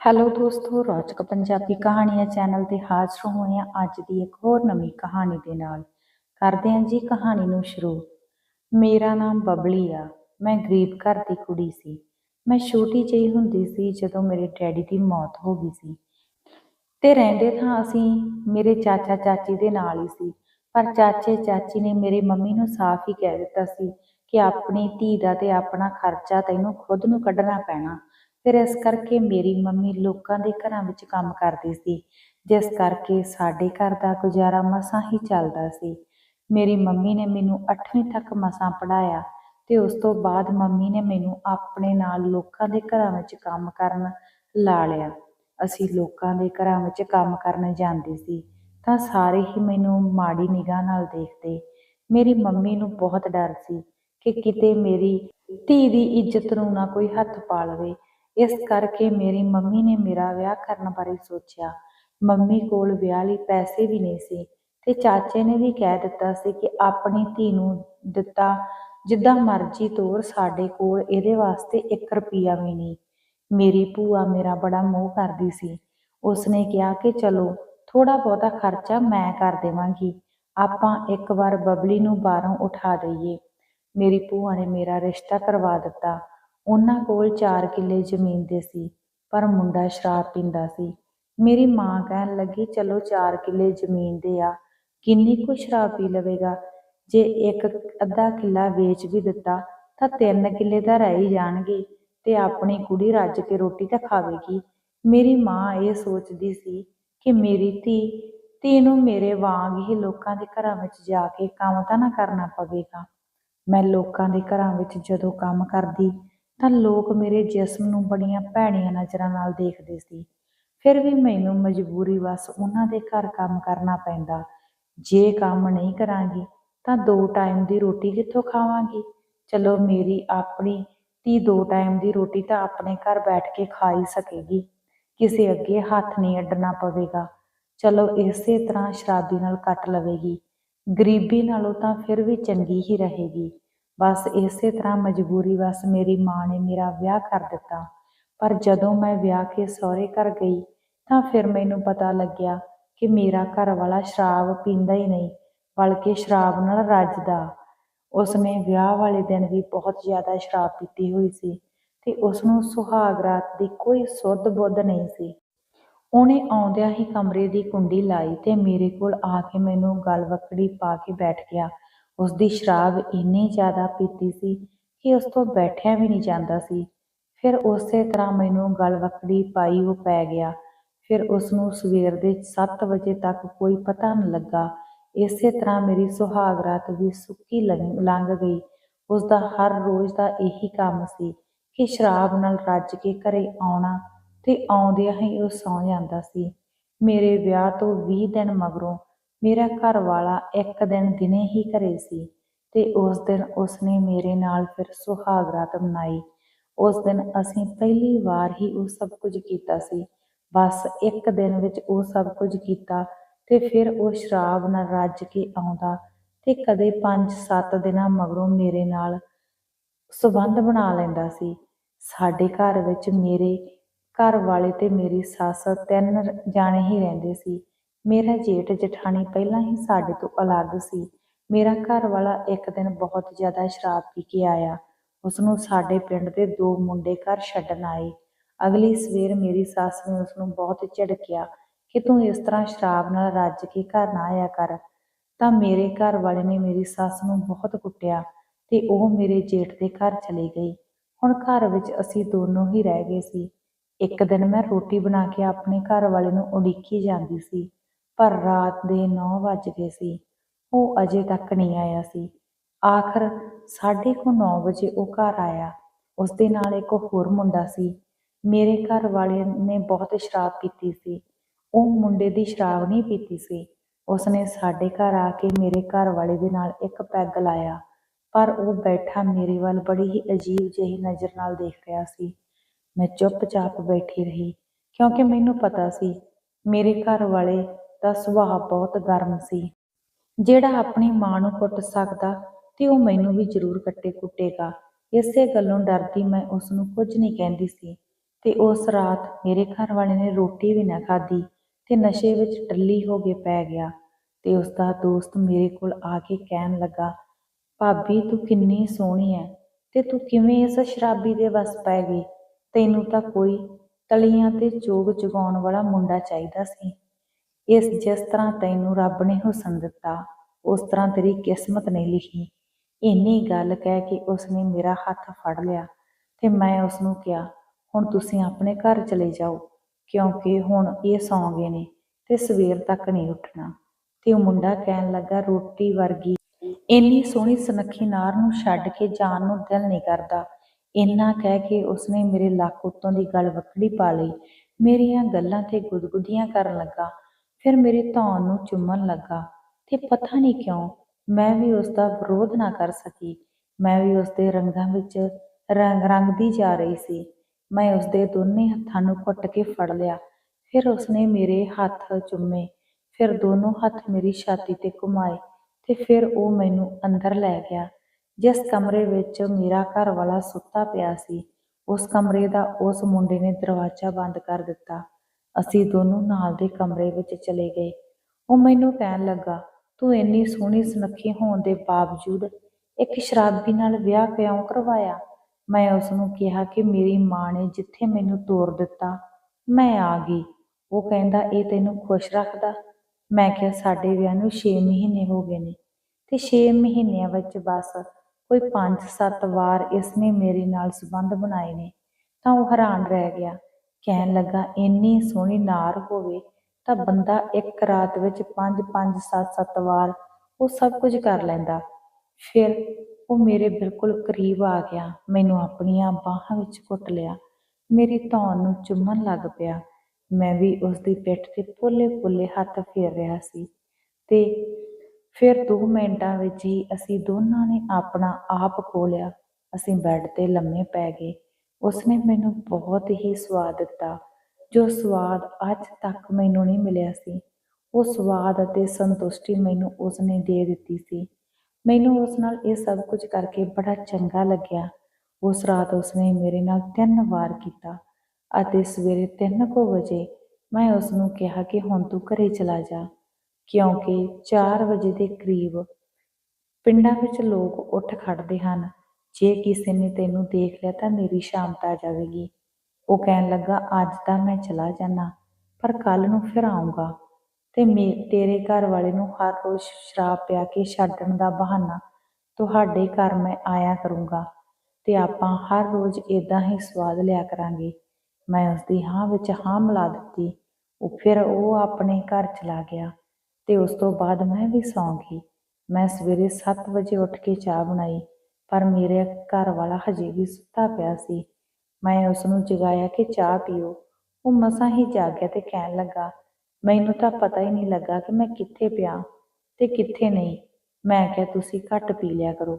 Hello ਦੋਸਤੋ, ਰੌਚਕ ਪੰਜਾਬੀ ਕਹਾਣੀਆਂ channel ਤੇ ਹਾਜ਼ਰ ਹੋਏ ਹਾਂ ਅੱਜ ਦੀ ਇੱਕ ਹੋਰ ਨਵੀਂ ਕਹਾਣੀ ਦੇ ਨਾਲ। ਕਰਦੇ ਹਾਂ ਜੀ ਕਹਾਣੀ ਨੂੰ ਸ਼ੁਰੂ। ਮੇਰਾ ਨਾਮ ਬਬਲੀ ਆ। ਮੈਂ ਗਰੀਬ ਘਰ ਦੀ ਕੁੜੀ ਸੀ। ਮੈਂ ਛੋਟੀ ਜਿਹੀ ਹੁੰਦੀ ਸੀ ਜਦੋਂ ਮੇਰੇ ਡੈਡੀ ਦੀ ਮੌਤ ਹੋ ਗਈ ਸੀ। ਤੇ ਰਹਿੰਦੇ ਤਾਂ ਅਸੀਂ ਮੇਰੇ ਚਾਚਾ ਚਾਚੀ ਦੇ ਨਾਲ ਹੀ ਸੀ। ਪਰ ਚਾਚੇ ਚਾਚੀ ਨੇ ਮੇਰੇ ਮੰਮੀ ਨੂੰ ਸਾਫ਼ ਹੀ ਕਹਿ ਦਿੱਤਾ ਸੀ ਕਿ ਆਪਣੀ ਧੀ ਦਾ ਤੇ ਆਪਣਾ ਖਰਚਾ ਤੈਨੂੰ ਖੁਦ ਨੂੰ ਕੱਢਣਾ ਪੈਣਾ। ਫਿਰ ਇਸ ਕਰਕੇ ਮੇਰੀ ਮੰਮੀ ਲੋਕਾਂ ਦੇ ਘਰਾਂ ਵਿੱਚ ਕੰਮ ਕਰਦੀ ਸੀ। ਜਿਸ ਕਰਕੇ ਸਾਡੇ ਘਰ ਦਾ ਗੁਜ਼ਾਰਾ ਮਸਾਂ ਹੀ ਚੱਲਦਾ ਸੀ। ਮੇਰੀ ਮੰਮੀ ਨੇ ਮੈਨੂੰ 8ਵੀਂ ਤੱਕ ਮਸਾਂ ਪੜਾਇਆ ਤੇ ਉਸ ਤੋਂ ਬਾਅਦ ਮੰਮੀ ਨੇ ਮੈਨੂੰ ਆਪਣੇ ਨਾਲ ਲੋਕਾਂ ਦੇ ਘਰਾਂ ਵਿੱਚ ਕੰਮ ਕਰਨ ਲਾ ਲਿਆ। ਅਸੀਂ ਲੋਕਾਂ ਦੇ ਘਰਾਂ ਵਿੱਚ ਕੰਮ ਕਰਨ ਜਾਂਦੇ ਸੀ, ਤਾਂ ਸਾਰੇ ਹੀ ਮੈਨੂੰ ਮਾੜੀ ਨਿਗਾਹ ਨਾਲ ਦੇਖਦੇ। ਮੇਰੀ ਮੰਮੀ ਨੂੰ ਬਹੁਤ ਡਰ ਸੀ ਕਿ ਕਿਤੇ ਮੇਰੀ ਧੀ ਦੀ ਇੱਜ਼ਤ ਨੂੰ ਨਾ ਕੋਈ ਹੱਥ ਪਾ ਲਵੇ ਇਸ ਕਰਕੇ ਮੇਰੀ ਮੰਮੀ ਨੇ ਮੇਰਾ ਵਿਆਹ ਕਰਨ ਬਾਰੇ ਸੋਚਿਆ। ਮੰਮੀ ਕੋਲ ਵਿਆਹ ਲਈ ਪੈਸੇ ਵੀ ਨਹੀਂ ਸੀ ਤੇ ਚਾਚੇ ਨੇ ਵੀ ਕਹਿ ਦਿੱਤਾ ਸੀ ਕਿ ਆਪਣੀ ਧੀ ਨੂੰ ਦਿੱਤਾ, ਜਿੱਦਾਂ ਮਰਜ਼ੀ ਤੋਰ, ਸਾਡੇ ਕੋਲ ਇਹਦੇ ਵਾਸਤੇ 1 ਰੁਪਿਆ ਵੀ ਨਹੀਂ। ਮੇਰੀ ਭੂਆ ਮੇਰਾ ਬੜਾ ਮੋਹ ਕਰਦੀ ਸੀ। ਉਸਨੇ ਕਿਹਾ ਕਿ ਚਲੋ ਥੋੜਾ ਬਹੁਤਾ ਖਰਚਾ ਮੈਂ ਕਰ ਦੇਵਾਂਗੀ, ਆਪਾਂ ਇੱਕ ਵਾਰ ਬਬਲੀ ਨੂੰ ਬਾਹਰੋਂ ਉਠਾ ਦਈਏ। ਮੇਰੀ ਭੂਆ ਨੇ ਮੇਰਾ ਰਿਸ਼ਤਾ ਕਰਵਾ ਦਿੱਤਾ। ਉਹਨਾਂ ਕੋਲ 4 ਕਿੱਲੇ ਜ਼ਮੀਨ ਦੇ ਸੀ, ਪਰ ਮੁੰਡਾ ਸ਼ਰਾਬ ਪੀਂਦਾ ਸੀ। ਮੇਰੀ ਮਾਂ ਕਹਿਣ ਲੱਗੀ, ਚਲੋ 4 ਕਿੱਲੇ ਜ਼ਮੀਨ ਦੇ ਆ, ਕਿੰਨੀ ਕੁ ਸ਼ਰਾਬ ਪੀ ਲਵੇਗਾ? ਜੇ ਇੱਕ ਅੱਧਾ ਕਿੱਲਾ ਵੇਚ ਵੀ ਦਿੱਤਾ, ਤਾਂ 3 ਕਿੱਲੇ ਤਾਂ ਰਹਿ ਹੀ ਜਾਣਗੇ, ਤੇ ਆਪਣੀ ਕੁੜੀ ਰੱਜ ਕੇ ਰੋਟੀ ਤਾਂ ਖਾਵੇਗੀ। ਮੇਰੀ ਮਾਂ ਇਹ ਸੋਚਦੀ ਸੀ ਕਿ ਮੇਰੀ ਧੀ ਧੀ ਨੂੰ ਮੇਰੇ ਵਾਂਗ ਹੀ ਲੋਕਾਂ ਦੇ ਘਰਾਂ ਵਿੱਚ ਜਾ ਕੇ ਕੰਮ ਤਾਂ ਨਾ ਕਰਨਾ ਪਵੇਗਾ। ਮੈਂ ਲੋਕਾਂ ਦੇ ਘਰਾਂ ਵਿੱਚ ਜਦੋਂ ਕੰਮ ਕਰਦੀ ਤਾਂ ਲੋਕ ਮੇਰੇ ਜਿਸਮ ਨੂੰ ਬੜੀਆਂ ਭੈੜੀਆਂ ਨਜ਼ਰਾਂ ਨਾਲ ਦੇਖਦੇ ਸੀ। ਫਿਰ ਵੀ ਮੈਨੂੰ ਮਜਬੂਰੀ ਵਸ ਉਹਨਾਂ ਦੇ ਘਰ ਕੰਮ ਕਰਨਾ ਪੈਂਦਾ। ਜੇ ਕੰਮ ਨਹੀਂ ਕਰਾਂਗੀ ਤਾਂ ਦੋ ਟਾਈਮ ਦੀ ਰੋਟੀ ਕਿੱਥੋਂ ਖਾਵਾਂਗੀ? ਚਲੋ ਮੇਰੀ ਆਪਣੀ ਧੀ ਦੋ ਟਾਈਮ ਦੀ ਰੋਟੀ ਤਾਂ ਆਪਣੇ ਘਰ ਬੈਠ ਕੇ ਖਾ ਹੀ ਸਕੇਗੀ। ਕਿਸੇ ਅੱਗੇ ਹੱਥ ਨਹੀਂ ਅੱਡਣਾ ਪਵੇਗਾ। ਚਲੋ ਇਸੇ ਤਰ੍ਹਾਂ ਸ਼ਰਾਬੀ ਨਾਲ ਕੱਟ ਲਵੇਗੀ। ਗਰੀਬੀ ਨਾਲੋਂ ਤਾਂ ਫਿਰ ਵੀ ਚੰਗੀ ਹੀ ਰਹੇਗੀ। ਬਸ ਇਸੇ ਤਰ੍ਹਾਂ ਮਜਬੂਰੀ ਵਸ ਮੇਰੀ ਮਾਂ ਨੇ ਮੇਰਾ ਵਿਆਹ ਕਰ ਦਿੱਤਾ। ਪਰ ਜਦੋਂ ਮੈਂ ਵਿਆਹ ਕੇ ਸਹੁਰੇ ਘਰ ਗਈ, ਤਾਂ ਫਿਰ ਮੈਨੂੰ ਪਤਾ ਲੱਗਿਆ ਕਿ ਮੇਰਾ ਘਰ ਵਾਲਾ ਸ਼ਰਾਬ ਪੀਂਦਾ ਹੀ ਨਹੀਂ, ਬਲਕਿ ਸ਼ਰਾਬ ਨਾਲ ਰੱਜਦਾ। ਉਸਨੇ ਵਿਆਹ ਵਾਲੇ ਦਿਨ ਵੀ ਬਹੁਤ ਜ਼ਿਆਦਾ ਸ਼ਰਾਬ ਪੀਤੀ ਹੋਈ ਸੀ ਤੇ ਉਸ ਨੂੰ ਸੁਹਾਗ ਰਾਤ ਦੀ ਕੋਈ ਸੁੱਧ ਬੁੱਧ ਨਹੀਂ ਸੀ। ਉਹਨੇ ਆਉਂਦਿਆਂ ਹੀ ਕਮਰੇ ਦੀ ਕੁੰਡੀ ਲਾਈ ਤੇ ਮੇਰੇ ਕੋਲ ਆ ਕੇ ਮੈਨੂੰ ਗਲ ਵਕੜੀ ਪਾ ਕੇ ਬੈਠ ਗਿਆ। ਉਸ ਦੀ ਸ਼ਰਾਬ ਇੰਨੀ ਜ਼ਿਆਦਾ ਪੀਤੀ ਸੀ ਕਿ ਉਸ ਤੋਂ ਬੈਠਿਆ ਵੀ ਨਹੀਂ ਜਾਂਦਾ ਸੀ। ਫਿਰ ਉਸੇ ਤਰ੍ਹਾਂ ਮੈਨੂੰ ਗਲ ਵਕੜੀ ਪਾਈ ਉਹ ਪੈ ਗਿਆ। ਫਿਰ ਉਸ ਨੂੰ ਸਵੇਰ ਦੇ 7 ਵਜੇ ਤੱਕ ਕੋਈ ਪਤਾ ਨਹੀਂ ਲੱਗਾ। ਇਸੇ ਤਰ੍ਹਾਂ ਮੇਰੀ ਸੁਹਾਗ ਰਾਤ ਵੀ ਸੁੱਕੀ ਲੰਘ ਲੰਘ ਗਈ। ਉਸ ਦਾ ਹਰ ਰੋਜ਼ ਦਾ ਇਹੀ ਕੰਮ ਸੀ ਕਿ ਸ਼ਰਾਬ ਨਾਲ ਰੱਜ ਕੇ ਘਰੇ ਆਉਣਾ ਤੇ ਆਉਂਦਿਆਂ ਹੀ ਉਹ ਸੌਂ ਜਾਂਦਾ ਸੀ। ਮੇਰੇ ਵਿਆਹ ਤੋਂ 20 ਦਿਨ ਮਗਰੋਂ ਮੇਰਾ ਘਰ ਵਾਲਾ ਇੱਕ ਦਿਨ ਦਿਨੇ ਹੀ ਘਰੇ ਸੀ ਤੇ ਉਸ ਦਿਨ ਉਸਨੇ ਮੇਰੇ ਨਾਲ ਫਿਰ ਸੁਹਾਗ ਰਾਤ ਮਨਾਈ। ਉਸ ਦਿਨ ਅਸੀਂ ਪਹਿਲੀ ਵਾਰ ਹੀ ਉਹ ਸਭ ਕੁਝ ਕੀਤਾ ਸੀ। ਬਸ ਇੱਕ ਦਿਨ ਵਿੱਚ ਉਹ ਸਭ ਕੁਝ ਕੀਤਾ ਤੇ ਫਿਰ ਉਹ ਸ਼ਰਾਬ ਨਾਲ ਰੱਜ ਕੇ ਆਉਂਦਾ ਤੇ ਕਦੇ 5-7 ਦਿਨਾਂ ਮਗਰੋਂ ਮੇਰੇ ਨਾਲ ਸਬੰਧ ਬਣਾ ਲੈਂਦਾ ਸੀ। ਸਾਡੇ ਘਰ ਵਿੱਚ ਮੇਰੇ ਘਰ ਵਾਲੇ ਤੇ ਮੇਰੀ ਸੱਸ ਤਿੰਨ ਜਾਣੇ ਹੀ ਰਹਿੰਦੇ ਸੀ। ਮੇਰਾ ਜੇਠ ਜਠਾਣੀ ਪਹਿਲਾਂ ਹੀ ਸਾਡੇ ਤੋਂ ਅਲੱਗ ਸੀ। ਮੇਰਾ ਘਰ ਵਾਲਾ ਇੱਕ ਦਿਨ ਬਹੁਤ ਜ਼ਿਆਦਾ ਸ਼ਰਾਬ ਪੀ ਕੇ ਆਇਆ। ਉਸ ਨੂੰ ਸਾਡੇ ਪਿੰਡ ਦੇ ਦੋ ਮੁੰਡੇ ਘਰ ਛੱਡਣ ਆਏ। ਅਗਲੀ ਸਵੇਰ ਮੇਰੀ ਸੱਸ ਨੇ ਉਸ ਨੂੰ ਬਹੁਤ ਝਿੜਕਿਆ ਕਿ ਤੂੰ ਇਸ ਤਰ੍ਹਾਂ ਸ਼ਰਾਬ ਨਾਲ ਰੱਜ ਕੇ ਘਰ ਨਾ ਆਇਆ ਕਰ। ਤਾਂ ਮੇਰੇ ਘਰ ਵਾਲੇ ਨੇ ਮੇਰੀ ਸੱਸ ਨੂੰ ਬਹੁਤ ਕੁੱਟਿਆ ਤੇ ਉਹ ਮੇਰੇ ਜੇਠ ਦੇ ਘਰ ਚਲੀ ਗਈ। ਹੁਣ ਘਰ ਵਿੱਚ ਅਸੀਂ ਦੋਨੋਂ ਹੀ ਰਹਿ ਗਏ ਸੀ। ਇੱਕ ਦਿਨ ਮੈਂ ਰੋਟੀ ਬਣਾ ਕੇ ਆਪਣੇ ਘਰ ਵਾਲੇ ਨੂੰ ਉਡੀਕੀ ਜਾਂਦੀ ਸੀ। ਪਰ ਰਾਤ ਦੇ 9 ਵੱਜ ਗਏ ਸੀ। ਉਹ ਅਜੇ ਤੱਕ ਨਹੀਂ ਆਇਆ ਸੀ। ਆਖਰ ਸਾਢੇ ਕੁ 9 ਵਜੇ ਉਹ ਘਰ ਆਇਆ। ਉਸ ਦੇ ਨਾਲ ਇੱਕ ਹੋਰ ਮੁੰਡਾ ਸੀ। ਮੇਰੇ ਘਰ ਵਾਲੇ ਨੇ ਬਹੁਤ ਸ਼ਰਾਬ ਪੀਤੀ ਸੀ। ਉਹ ਮੁੰਡੇ ਦੀ ਸ਼ਰਾਬ ਨਹੀਂ ਪੀਤੀ ਸੀ। ਉਸਨੇ ਸਾਡੇ ਘਰ ਆ ਕੇ ਮੇਰੇ ਘਰ ਵਾਲੇ ਦੇ ਨਾਲ ਇੱਕ ਪੈਗ ਲਾਇਆ। ਪਰ ਉਹ ਬੈਠਾ ਮੇਰੇ ਵੱਲ ਬੜੀ ਹੀ ਅਜੀਬ ਜਿਹੀ ਨਜ਼ਰ ਨਾਲ ਦੇਖ ਰਿਹਾ ਸੀ। ਮੈਂ ਚੁੱਪਚਾਪ ਬੈਠੀ ਰਹੀ, ਕਿਉਂਕਿ ਮੈਨੂੰ ਪਤਾ ਸੀ ਮੇਰੇ ਘਰ ਵਾਲੇ ਦਾ ਸੁਭਾਅ ਬਹੁਤ ਗਰਮ ਸੀ। ਜਿਹੜਾ ਆਪਣੀ ਮਾਂ ਨੂੰ ਕੁੱਟ ਸਕਦਾ ਤੇ ਉਹ ਮੈਨੂੰ ਵੀ ਜ਼ਰੂਰ ਕੱਟੇ ਕੁੱਟੇਗਾ। ਇਸੇ ਗੱਲੋਂ ਡਰਦੀ ਮੈਂ ਉਸ ਨੂੰ ਕੁਝ ਨਹੀਂ ਕਹਿੰਦੀ ਸੀ ਤੇ ਉਸ ਰਾਤ ਮੇਰੇ ਘਰ ਵਾਲੇ ਨੇ ਰੋਟੀ ਵੀ ਨਾ ਖਾਧੀ ਤੇ ਨਸ਼ੇ ਵਿੱਚ ਟੱਲੀ ਹੋ ਕੇ ਪੈ ਗਿਆ ਤੇ ਉਸ ਦਾ ਦੋਸਤ ਮੇਰੇ ਕੋਲ ਆ ਕੇ ਕਹਿਣ ਲੱਗਾ, ਭਾਬੀ, ਤੂੰ ਕਿੰਨੀ ਸੋਹਣੀ ਐ ਤੇ ਤੂੰ ਕਿਵੇਂ ਇਸ ਸ਼ਰਾਬੀ ਦੇ ਵੱਸ ਪੈ ਗਈ? ਤੈਨੂੰ ਤਾਂ ਕੋਈ ਤਲੀਆਂ ਤੇ ਚੋਗ ਜਗਾਉਣ ਵਾਲਾ ਮੁੰਡਾ ਚਾਹੀਦਾ ਸੀ। ਇਸ ਜਿਸ ਤਰ੍ਹਾਂ ਤੈਨੂੰ ਰੱਬ ਨੇ ਹੁਸਨ ਦਿੱਤਾ, ਉਸ ਤਰ੍ਹਾਂ ਤੇਰੀ ਕਿਸਮਤ ਨਹੀਂ ਲਿਖੀ। ਇੰਨੀ ਗੱਲ ਕਹਿ ਕੇ ਉਸਨੇ ਮੇਰਾ ਹੱਥ ਫੜ ਲਿਆ ਤੇ ਮੈਂ ਉਸ ਨੂੰ ਕਿਹਾ, ਹੁਣ ਤੁਸੀਂ ਆਪਣੇ ਘਰ ਚਲੇ ਜਾਓ, ਕਿਉਂਕਿ ਹੁਣ ਇਹ ਸੌਂ ਗਏ ਨੇ ਤੇ ਸਵੇਰ ਤੱਕ ਨਹੀਂ ਉੱਠਣਾ। ਤੇ ਉਹ ਮੁੰਡਾ ਕਹਿਣ ਲੱਗਾ, ਰੋਟੀ ਵਰਗੀ। ਇੰਨੀ ਸੋਹਣੀ ਸੁਨੱਖੀ ਨਾਰ ਨੂੰ ਛੱਡ ਕੇ ਜਾਣ ਨੂੰ ਦਿਲ ਨਹੀਂ ਕਰਦਾ। ਇੰਨਾ ਕਹਿ ਕੇ ਉਸਨੇ ਮੇਰੇ ਲੱਕ ਉੱਤੋਂ ਦੀ ਗੱਲ ਵੱਖੜੀ ਪਾ ਲਈ। ਮੇਰੀਆਂ ਗੱਲਾਂ ਤੇ ਗੁਦਗੁਦੀਆਂ ਕਰਨ ਲੱਗਾ। ਫਿਰ ਮੇਰੇ ਧੌਣ ਨੂੰ ਚੁੰਮਣ ਲੱਗਾ ਤੇ ਪਤਾ ਨਹੀਂ ਕਿਉਂ ਮੈਂ ਵੀ ਉਸ ਦਾ ਵਿਰੋਧ ਨਾ ਕਰ ਸਕੀ। ਮੈਂ ਵੀ ਉਸ ਦੇ ਰੰਗਾਂ ਵਿੱਚ ਰੰਗ ਰੰਗਦੀ ਜਾ ਰਹੀ ਸੀ। ਮੈਂ ਉਸ ਦੇ ਦੋਨੇ ਹੱਥਾਂ ਨੂੰ ਘੁੱਟ ਕੇ ਫੜ ਲਿਆ। ਫਿਰ ਉਸਨੇ ਮੇਰੇ ਹੱਥ ਚੁੰਮੇ। ਫਿਰ ਦੋਨੋਂ ਹੱਥ ਮੇਰੀ ਛਾਤੀ ਤੇ ਘੁਮਾਏ ਤੇ ਫਿਰ ਉਹ ਮੈਨੂੰ ਅੰਦਰ ਲੈ ਗਿਆ। ਜਿਸ ਕਮਰੇ ਵਿੱਚ ਮੇਰਾ ਘਰ ਵਾਲਾ ਸੁੱਤਾ ਪਿਆ ਸੀ, ਉਸ ਕਮਰੇ ਦਾ ਉਸ ਮੁੰਡੇ ਨੇ ਦਰਵਾਜ਼ਾ ਬੰਦ ਕਰ ਦਿੱਤਾ। ਅਸੀਂ ਦੋਨੋਂ ਨਾਲ ਦੇ ਕਮਰੇ ਵਿੱਚ ਚਲੇ ਗਏ। ਉਹ ਮੈਨੂੰ ਕਹਿਣ ਲੱਗਾ, ਤੂੰ ਇੰਨੀ ਸੋਹਣੀ ਸੁਨੱਖੀ ਹੋਣ ਦੇ ਬਾਵਜੂਦ ਇੱਕ ਸ਼ਰਾਬੀ ਨਾਲ ਵਿਆਹ ਕਿਉਂ ਕਰਵਾਇਆ? ਮੈਂ ਉਸ ਨੂੰ ਕਿਹਾ ਕਿ ਮੇਰੀ ਮਾਂ ਨੇ ਜਿੱਥੇ ਮੈਨੂੰ ਤੋਰ ਦਿੱਤਾ, ਮੈਂ ਆ ਗਈ। ਉਹ ਕਹਿੰਦਾ, ਇਹ ਤੈਨੂੰ ਖੁਸ਼ ਰੱਖਦਾ? ਮੈਂ ਕਿਹਾ, ਸਾਡੇ ਵਿਆਹ ਨੂੰ 6 ਮਹੀਨੇ ਹੋ ਗਏ ਨੇ। ਤੇ 6 ਮਹੀਨਿਆਂ ਵਿੱਚ ਬਸ ਕੋਈ 5-7 ਵਾਰ ਇਸਨੇ ਮੇਰੇ ਨਾਲ ਸੰਬੰਧ ਬਣਾਏ ਨੇ। ਤਾਂ ਉਹ ਹੈਰਾਨ ਰਹਿ ਗਿਆ। ਕਹਿਣ ਲੱਗਾ, ਇੰਨੀ ਸੋਹਣੀ ਨਾਰ ਹੋਵੇ ਤਾਂ ਬੰਦਾ ਇੱਕ ਰਾਤ ਵਿੱਚ 5-5 7-7 ਵਾਰ ਉਹ ਸਭ ਕੁਝ ਕਰ ਲੈਂਦਾ। ਫਿਰ ਉਹ ਮੇਰੇ ਬਿਲਕੁਲ ਕਰੀਬ ਆ ਗਿਆ। ਮੈਨੂੰ ਆਪਣੀਆਂ ਬਾਹਾਂ ਵਿੱਚ ਘੁੱਟ ਲਿਆ। ਮੇਰੀ ਧੌਣ ਨੂੰ ਚੁੰਮਣ ਲੱਗ ਪਿਆ। ਮੈਂ ਵੀ ਉਸ ਦੀ ਪਿੱਠ ਤੇ ਪੋਲੇ-ਪੋਲੇ ਹੱਥ ਫੇਰ ਰਿਹਾ ਸੀ ਤੇ ਫਿਰ 2 ਮਿੰਟਾਂ ਵਿੱਚ ਹੀ ਅਸੀਂ ਦੋਨਾਂ ਨੇ ਆਪਣਾ ਆਪ ਖੋ ਲਿਆ। ਅਸੀਂ ਬੈੱਡ ਤੇ ਲੰਮੇ ਪੈ ਗਏ। ਉਸਨੇ ਮੈਨੂੰ ਬਹੁਤ ਹੀ ਸਵਾਦ ਦਿੱਤਾ, ਜੋ ਸਵਾਦ ਅੱਜ ਤੱਕ ਮੈਨੂੰ ਨਹੀਂ ਮਿਲਿਆ ਸੀ। ਉਹ ਸਵਾਦ ਅਤੇ ਸੰਤੁਸ਼ਟੀ ਮੈਨੂੰ ਉਸਨੇ ਦੇ ਦਿੱਤੀ ਸੀ। ਮੈਨੂੰ ਉਸ ਨਾਲ ਇਹ ਸਭ ਕੁਝ ਕਰਕੇ ਬੜਾ ਚੰਗਾ ਲੱਗਿਆ। ਉਸ ਰਾਤ ਉਸਨੇ ਮੇਰੇ ਨਾਲ ਤਿੰਨ ਵਾਰ ਕੀਤਾ ਅਤੇ ਸਵੇਰੇ 3 ਕੁ ਵਜੇ ਮੈਂ ਉਸ ਨੂੰ ਕਿਹਾ ਕਿ ਹੁਣ ਤੂੰ ਘਰੇ ਚਲਾ ਜਾ, ਕਿਉਂਕਿ 4 ਵਜੇ ਦੇ ਕਰੀਬ ਪਿੰਡਾਂ ਵਿੱਚ ਲੋਕ ਉੱਠ ਖੜਦੇ ਹਨ। ਜੇ ਕਿਸੇ ਨੇ ਤੈਨੂੰ ਦੇਖ ਲਿਆ ਤਾਂ ਮੇਰੀ ਸ਼ਾਮਤ ਆ ਜਾਵੇਗੀ। ਉਹ ਕਹਿਣ ਲੱਗਾ, ਅੱਜ ਤਾਂ ਮੈਂ ਚਲਾ ਜਾਣਾ ਪਰ ਕੱਲ ਨੂੰ ਫਿਰ ਆਉਂਗਾ ਤੇ ਮੇ, ਤੇਰੇ ਘਰ ਵਾਲੇ ਨੂੰ ਹਰ ਰੋਜ਼ ਸ਼ਰਾਬ ਪਿਆ ਕੇ ਛੱਡਣ ਦਾ ਬਹਾਨਾ ਤੁਹਾਡੇ ਘਰ ਮੈਂ ਆਇਆ ਕਰੂੰਗਾ ਤੇ ਆਪਾਂ ਹਰ ਰੋਜ਼ ਇਦਾਂ ਹੀ ਸਵਾਦ ਲਿਆ ਕਰਾਂਗੇ। ਮੈਂ ਉਸ ਦੀ ਹਾਂ ਵਿੱਚ ਹਾਂ ਮਿਲਾ ਦਿੱਤੀ। ਉਹ ਫਿਰ ਉਹ ਆਪਣੇ ਘਰ ਚਲਾ ਗਿਆ ਤੇ ਉਸ ਤੋਂ ਬਾਅਦ ਮੈਂ ਵੀ ਸੌਂ ਗਈ। ਮੈਂ ਸਵੇਰੇ 7 ਵਜੇ ਉੱਠ ਕੇ ਚਾਹ ਬਣਾਈ। ਪਰ ਮੇਰੇ ਘਰ ਵਾਲਾ ਹਜੇ ਵੀ ਸੁੱਤਾ ਪਿਆ ਸੀ। ਮੈਂ ਉਸ ਨੂੰ ਜਗਾਇਆ ਕਿ ਚਾਹ ਪੀਓ। ਉਹ ਮਸਾਂ ਹੀ ਜਾਗਿਆ ਤੇ ਕਹਿਣ ਲੱਗਾ, ਮੈਨੂੰ ਤਾਂ ਪਤਾ ਹੀ ਨਹੀਂ ਲੱਗਾ ਕਿ ਮੈਂ ਕਿੱਥੇ ਪਿਆ ਤੇ ਕਿੱਥੇ ਨਹੀਂ। ਮੈਂ ਕਿਹਾ, ਤੁਸੀਂ ਘੱਟ ਪੀ ਲਿਆ ਕਰੋ।